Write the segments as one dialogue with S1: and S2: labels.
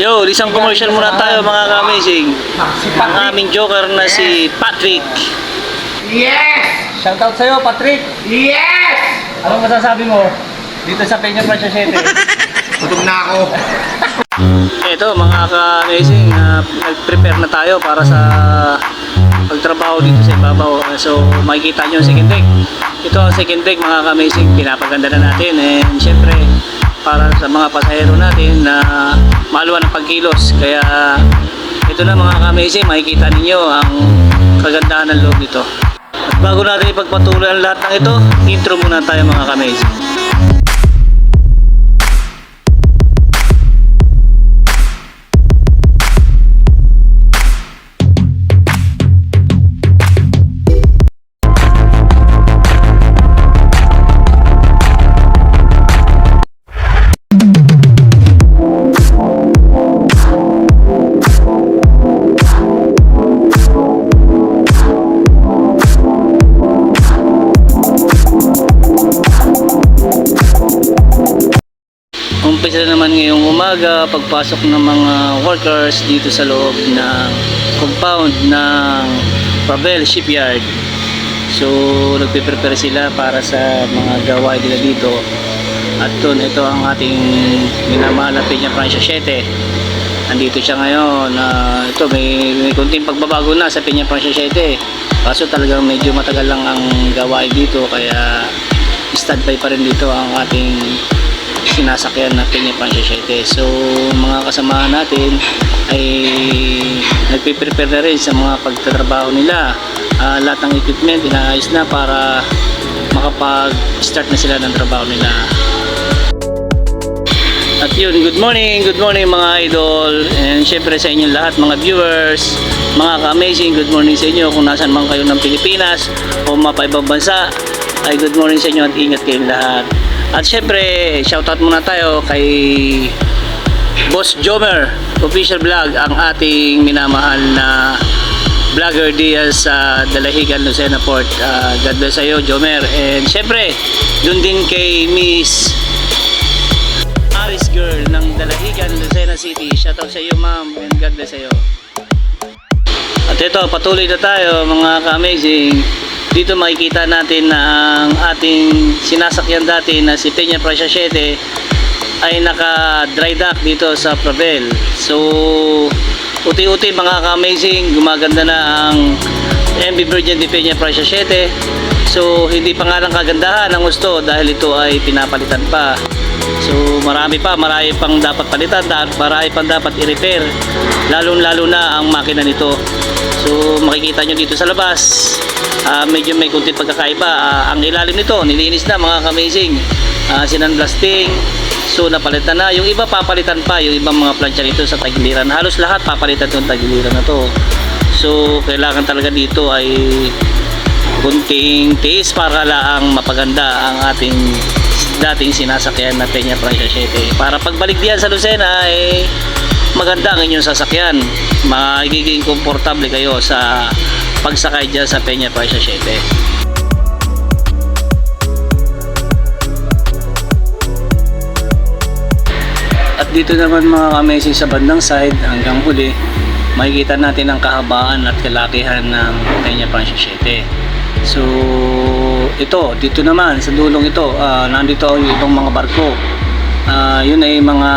S1: Yo, isang commercial muna tayo mga ka-amazing. Ang aming joker na si Patrick.
S2: Yes!
S3: Shoutout sa'yo, Patrick.
S2: Yes!
S3: Anong masasabi mo dito sa Peña Plaza 7?
S2: Gutom na ako.
S1: Ito mga ka-amazing, ah, nag-prepare na tayo para sa pagtrabaho dito sa ibabaw. So makikita nyo ang second deck. Ito ang second deck mga ka-amazing, pinapaganda na natin. And syempre, para sa mga pasahero natin na maluwan ng pagkilos. Kaya ito na mga ka-amazing, makikita ninyo ang kagandahan ng loob nito. At bago natin ipagpatuloy ang lahat ng ito, intro muna tayo mga ka-amazing. Umaga pagpasok ng mga workers dito sa loob ng compound ng Pavel Shipyard. So nagpe-prepare sila para sa mga gawain nila dito. At doon ito ang ating minamahal na Peña Francia 7. Andito siya ngayon. na ito may, may kunting pagbabago na sa Peña Francia 7. Kaso talagang medyo matagal lang ang gawain dito kaya standby pa rin dito ang ating sinasakyan na Peña Francia 7. So, mga kasamahan natin ay nagpe-prepare na rin sa mga pagtatrabaho nila. Ah, lahat ng equipment inaayos na para makapag-start na sila ng trabaho nila. At yun, good morning, good morning mga idol and syempre sa inyo lahat mga viewers mga ka-amazing, good morning sa inyo kung nasan man kayo ng Pilipinas o mapaibang bansa ay good morning sa inyo at ingat kayong lahat at syempre, shoutout muna tayo kay Boss Jomer official vlog ang ating minamahal na vlogger Diaz sa Dalahigan, Lucena Port Ah, God bless sa iyo Jomer and syempre, dun din kay Miss Aris Girl ng Dalahigan, Lucena City. Shoutout sa iyo, ma'am, and God bless sa iyo. At ito, patuloy na tayo, mga ka-amazing. Dito makikita natin na ang ating sinasakyan dati na si Peña Prasya 7 ay naka-dry dock dito sa Pravel. So, uti-uti mga ka-amazing, gumaganda na ang MB Virgin de Peña Prasya 7. So, hindi pa nga lang kagandahan ang gusto dahil ito ay pinapalitan pa. So marami pa, marami pang dapat palitan, marami pang dapat i-repair. Lalong-lalo na ang makina nito. Makikita nyo dito sa labas, ah, medyo may kunting pagkakaiba. Ah, ang ilalim nito, nilinis na mga kamazing. Uh, sinanblasting, so napalitan na. Yung iba papalitan pa, yung ibang mga plancha nito sa tagiliran. Halos lahat papalitan itong tagiliran na to. So kailangan talaga dito ay kunting tiis para lang mapaganda ang ating dating sinasakyan na Peña Francia 7 para pagbalik diyan sa Lucena eh maganda ang inyong sasakyan magiging komportable kayo sa pagsakay dyan sa Peña Francia 7 at dito naman mga kamesing sa bandang side hanggang huli makikita natin ang kahabaan at kalakihan ng Peña Francia 7 So, ito, dito naman, sa dulong ito, ah, nandito yung ibang mga barko. Ah, yun ay mga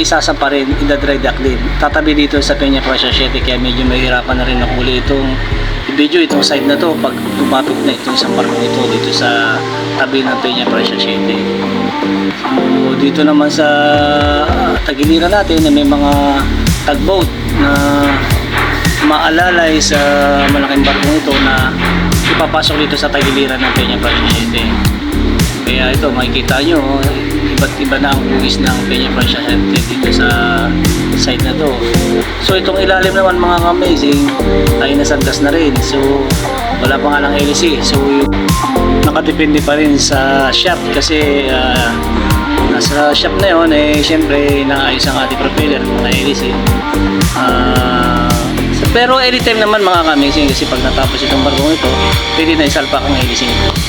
S1: isasa pa rin, idadry dock din. Tatabi dito sa Peña Francia 7, kaya medyo mahirapan na rin ako uli itong video, itong side na to, pag tumapit na itong isang barko ito, dito sa tabi ng Peña Francia 7. So, dito naman sa ah, tagiliran natin, na may mga tugboat na maalalay sa malaking barkong ito na ipapasok dito sa tagiliran ng Peña Francia 7. Kaya ito, makikita nyo, iba't iba na ang hugis ng Peña Francia 7 dito sa side na to. So itong ilalim naman mga amazing ay nasandas na rin. So wala pa nga lang LC. So yung nakadepende pa rin sa shop kasi ah, nasa shop na yun eh syempre naayos ang ating propeller na LC. Ah, pero anytime naman mga kamising kasi pag natapos itong barkong ito, pwede na isalpak ang LC nito.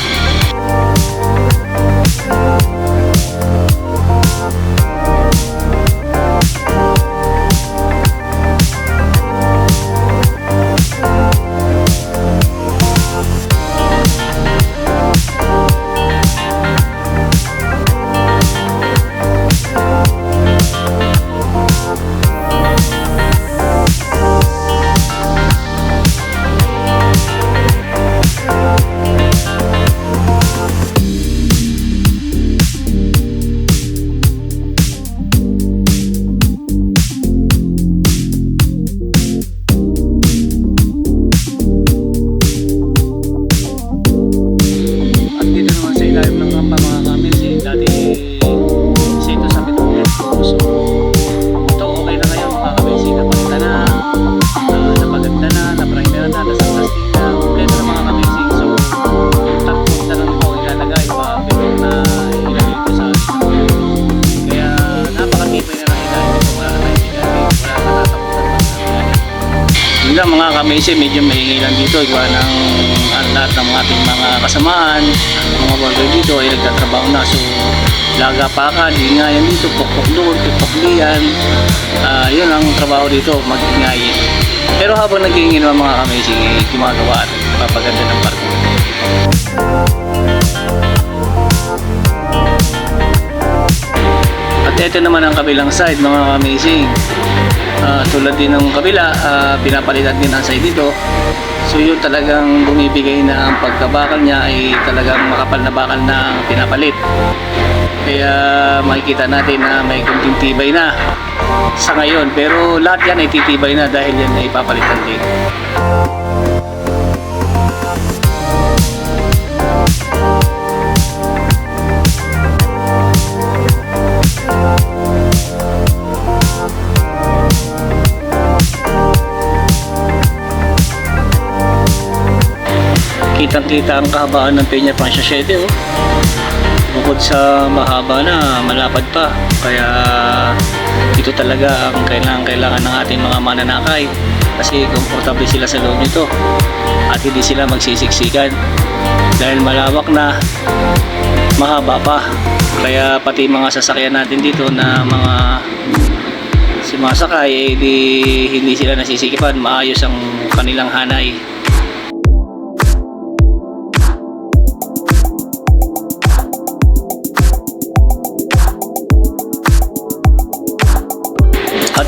S1: Kamisi, medyo maingay lang dito. Iba ng ang lahat ng ating mga kasamaan, mga worker dito ay nagtatrabaho na. So, laga pa ka, ingayan dito, pokpok doon, pokpok diyan. Ah, yun ang trabaho dito, mag-ingay. Pero habang nag-iingay naman mga kamisi, eh, gumagawa at papaganda ng parko. At ito naman ang kabilang side mga amazing. Ah, tulad din ng kabila, ah, pinapalitan din ang side dito. So yun talagang bumibigay na ang pagkabakal niya ay talagang makapal na bakal na pinapalit. Kaya makikita natin na may kunting tibay na sa ngayon. Pero lahat yan ay titibay na dahil yan ay papalitan din. Kitang-kita ang kahabaan ng Peña 7 oh. Bukod sa mahaba na, malapad pa. Kaya ito talaga ang kailangan kailangan ng ating mga mananakay. Kasi komportable sila sa loob nito. At hindi sila magsisiksikan. Dahil malawak na mahaba pa. Kaya pati mga sasakyan natin dito na mga sumasakay eh, di, hindi sila nasisikipan maayos ang kanilang hanay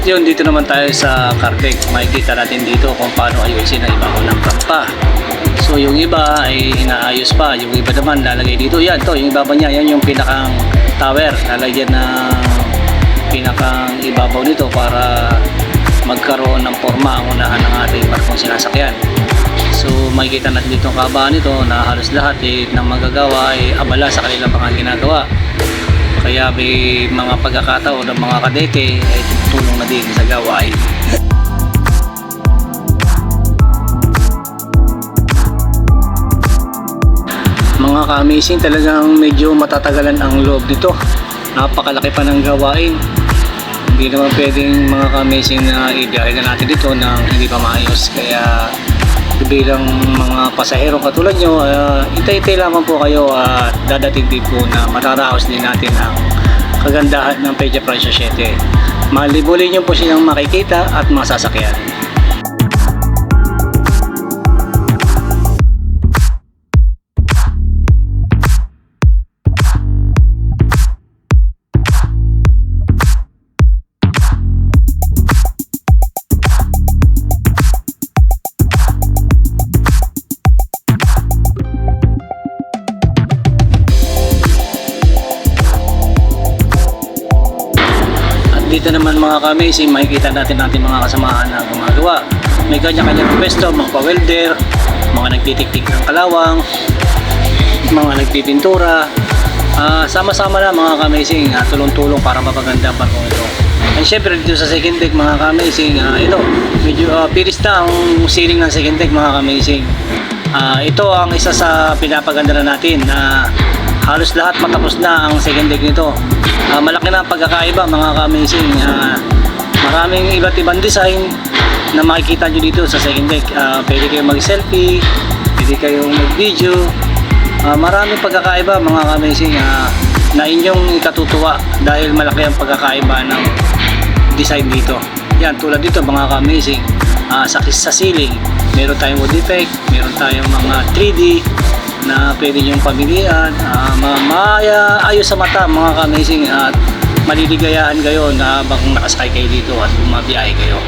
S1: At yun, dito naman tayo sa Cartec. Makikita natin dito kung paano ayusin ang iba ko ng rampa. So yung iba ay inaayos pa. Yung iba naman lalagay dito. Yan to, yung ibaba niya. Yan yung pinakang tower. Lalagyan ng pinakang ibabaw nito para magkaroon ng forma ang unahan ng ating barkong sinasakyan. So makikita natin dito ang kahabaan nito na halos lahat eh, ng magagawa ay abala sa kanilang mga ginagawa. Kaya may mga pagkakataon ng mga kadete ay tumutulong na sa gawain. Mga ka-amazing talagang medyo matatagalan ang loob nito. Napakalaki pa ng gawain. Hindi naman pwedeng mga ka-amazing na ibiyahe na natin dito nang hindi pa maayos. Kaya bilang mga pasahero katulad nyo, uh, itay-itay lamang po kayo at dadating din po na mataraos din natin ang kagandahan ng Peja Francia 7. Malibulin nyo po silang makikita at masasakyan. Mga ka-amazing, makikita natin natin mga kasamahan na gumagawa. May kanya-kanyang pwesto, mga pa-welder, mga nagtitiktik ng kalawang, mga nagpipintura. Ah, sama-sama na mga ka-amazing, ah, tulong-tulong para mapaganda ang barkong ito. And syempre dito sa second deck mga ka-amazing, ah, ito, medyo uh, piris na ang ceiling ng second deck mga ka-amazing. Ah, ito ang isa sa pinapaganda na natin na halos lahat matapos na ang second deck nito. Ah, malaki na ang pagkakaiba mga ka-amazing. Ah, maraming iba't ibang design na makikita nyo dito sa second deck. Ah, pwede kayong mag-selfie, pwede kayong mag-video. Ah, maraming pagkakaiba mga ka-amazing ah, na inyong ikatutuwa dahil malaki ang pagkakaiba ng design dito. Yan, tulad dito mga ka-amazing. Ah, sa, sa ceiling, meron tayong wood effect, meron tayong mga 3D na pwede niyong pamilihan. Ah, ma maya, ayos sa mata mga ka-amazing at maliligayahan kayo na habang nakasakay kayo dito at bumabiyahe kayo.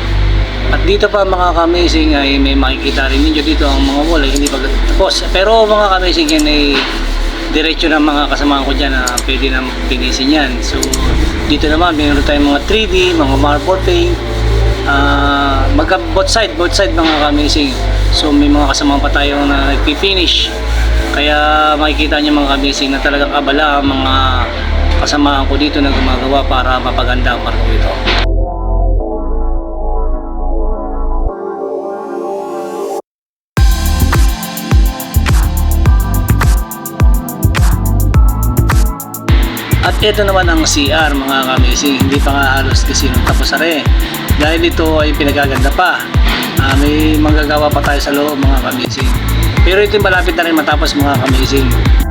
S1: At dito pa mga ka-amazing ay may makikita rin ninyo dito ang mga wall ay hindi pa tapos. Pero mga ka-amazing yan ay diretso ng mga kasamahan ko dyan na pwede na pinisin yan. So dito naman mayroon tayong mga 3D, mga marble paint, ah magka both side, both side mga ka-amazing. So may mga kasamahan pa tayo na nagpi-finish. Kaya makikita niyo mga ka-amazing na talagang abala ang mga kasamahan ko dito na gumagawa para mapaganda ang marko ito. At ito naman ang CR mga kamisi, hindi pa nga halos kasi nung rin. Dahil ito ay pinagaganda pa. Ah, may manggagawa pa tayo sa loob mga kamising. Pero ito malapit na rin matapos mga kamising.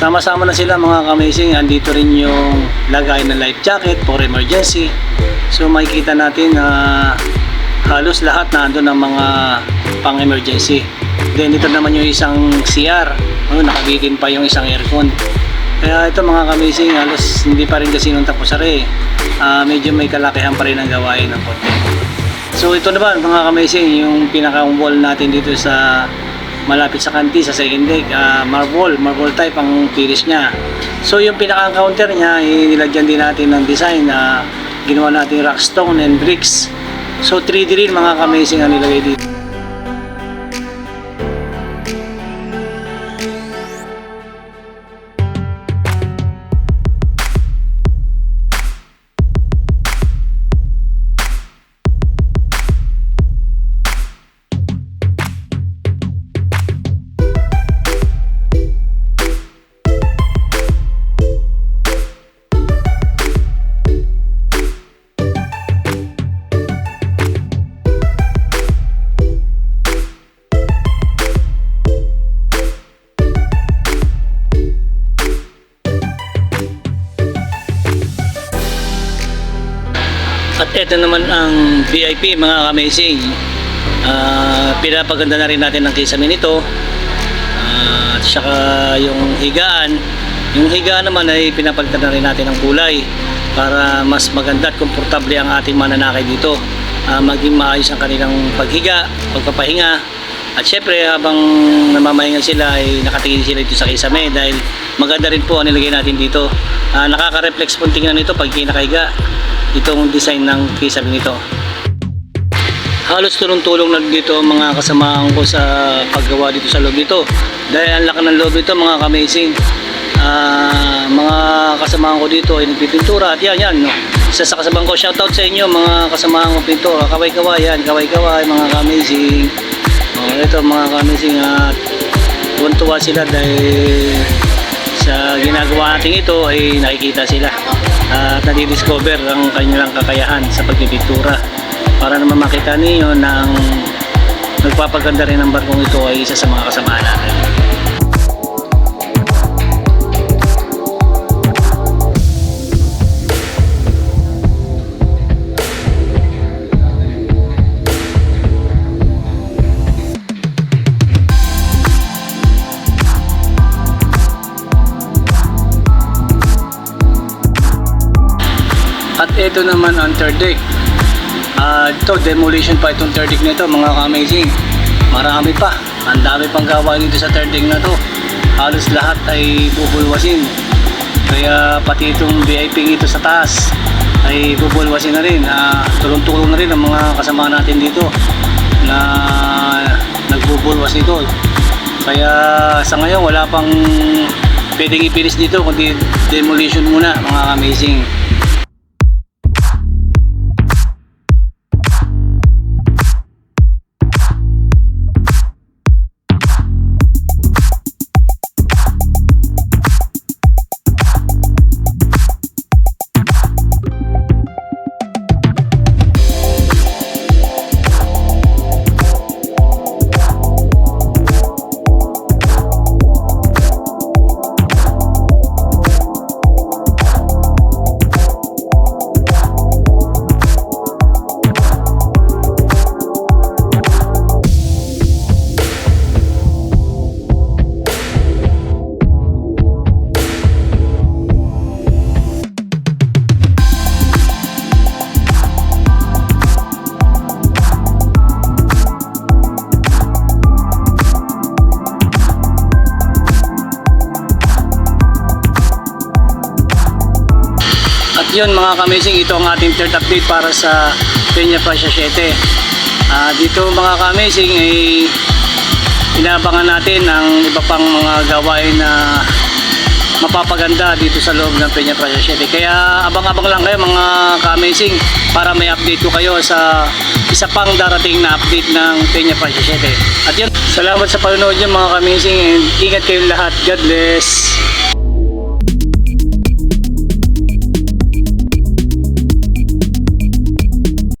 S1: Sama-sama na sila mga ka-amazing. Andito rin yung lagay ng life jacket for emergency. So makikita natin na halos lahat na andun ng mga pang-emergency. Then ito naman yung isang CR. Oh, nakabitin pa yung isang aircon. Kaya ito mga ka-amazing, halos hindi pa rin kasi nung tapos ari. Ah, medyo may kalakihan pa rin ang gawain ng konti. So ito naman mga kamesing, yung pinaka-wall natin dito sa malapit sa kanti sa second deck, ah, marble, marble type ang tiris niya. So yung pinaka-counter niya, eh, nilagyan din natin ng design na ginawa natin rock stone and bricks. So 3D rin mga kamesing ang nilagay dito. At ito naman ang VIP mga amazing. Ah, pinapaganda na rin natin ng kisame nito. At saka yung higaan. Yung higaan naman ay pinapalitan na rin natin ng kulay para mas maganda at komportable ang ating mananakay dito. Ah, maging maayos ang kanilang paghiga, pagpapahinga. At syempre habang namamahinga sila ay nakatingin sila dito sa kisame dahil maganda rin po ang nilagay natin dito. Ah, nakaka-reflex po tingnan nito pag kinakahiga itong design ng kisame nito. Halos tulong-tulong na dito mga kasamahan ko sa paggawa dito sa loob nito. Dahil ang laki ng loob nito mga amazing Ah, mga kasamahan ko dito ay nagpipintura at yan yan no. Isa sa kasamahan ko shoutout sa inyo mga kasamahan ko pintura. Kaway-kaway yan, kaway-kaway mga amazing Oh, ito mga amazing at tuwan-tuwa sila dahil sa ginagawa natin ito ay nakikita sila at nadidiscover ang kanilang kakayahan sa pagpipintura para naman makita ninyo na ang nagpapaganda rin ng barkong ito ay isa sa mga kasama natin. At ito naman ang third deck. Ah, ito, demolition pa itong third deck nito mga ka-amazing. Marami pa. Ang dami pang gawain dito sa third deck na to. Halos lahat ay bubulwasin. Kaya pati itong VIP ito sa taas ay bubulwasin na rin. Ah, tulong-tulong na rin ang mga kasama natin dito na nagbubulwas nito. Kaya sa ngayon wala pang pwedeng ipilis dito kundi demolition muna mga amazing. Kamising, ito ang ating third update para sa Peña Pasha 7. Ah, dito mga kamising ay inaabangan natin ang iba pang mga gawain na mapapaganda dito sa loob ng Peña Plaza 7. Kaya abang-abang lang kayo mga ka-amazing para may update ko kayo sa isa pang darating na update ng Peña Plaza 7. At yun, salamat sa panonood nyo mga ka-amazing and ingat kayong lahat. God bless!